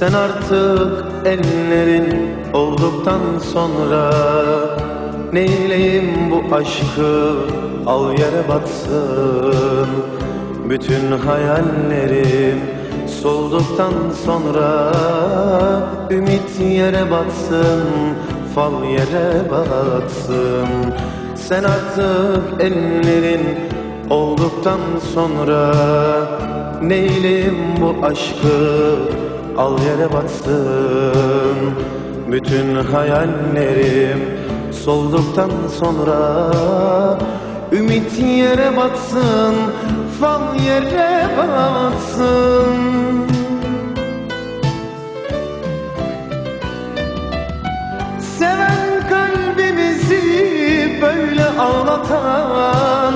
Sen artık ellerin olduktan sonra. Neyleyim bu aşkı? Al yere batsın. Bütün hayallerim solduktan sonra. Ümit yere batsın fal yere batsın. Sen artık ellerin olduktan sonra. Neyleyim bu aşkı al yere batsın Bütün hayallerim solduktan sonra Ümit yere batsın, fal yere batsın. Seven kalbimizi böyle ağlatan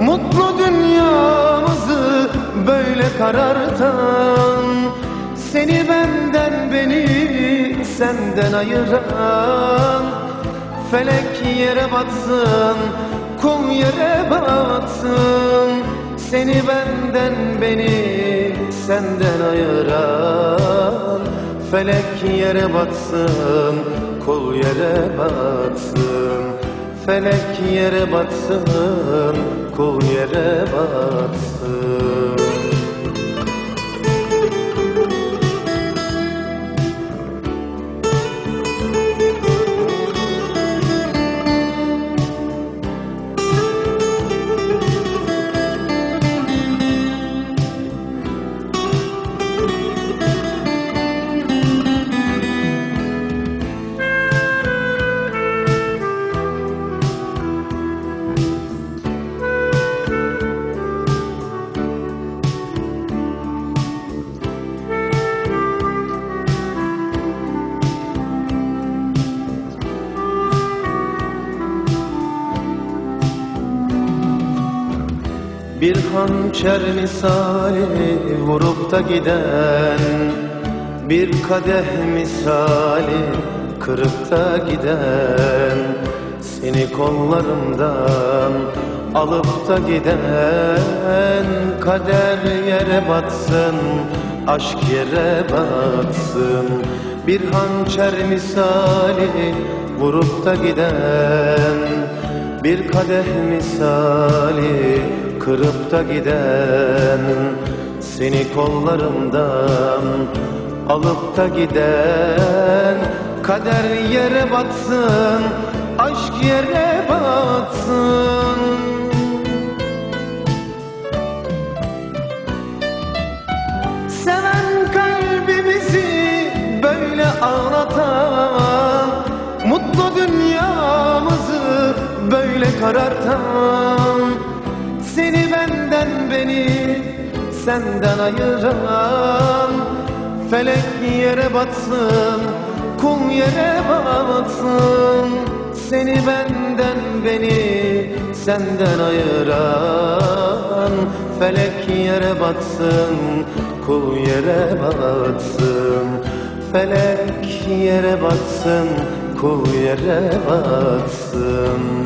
Mutlu dünyamızı böyle karartan Seni benden beni senden ayıran. Felek yere batsın, kum yere batsın. Seni benden beni senden ayıran. Felek yere batsın, kul yere batsın. Felek yere batsın, kul yere batsın Bir hançer misali vurup da giden Bir kadeh misali kırıp da giden Seni kollarımdan alıp da giden Kader yere batsın, aşk yere batsın. Bir hançer misali vurup da giden bir kadeh misali kırıp da giden Seni kollarımdan alıp da giden Kader yere batsın, aşk yere batsın. Seven kalbimizi böyle ağlatan Mutlu dünyamızı böyle karartan beni senden ayıran. Felek yere batsın, kum yere batsın. Seni benden beni senden ayıran. Felek yere batsın, kul yere batsın. Felek yere batsın, kul yere batsın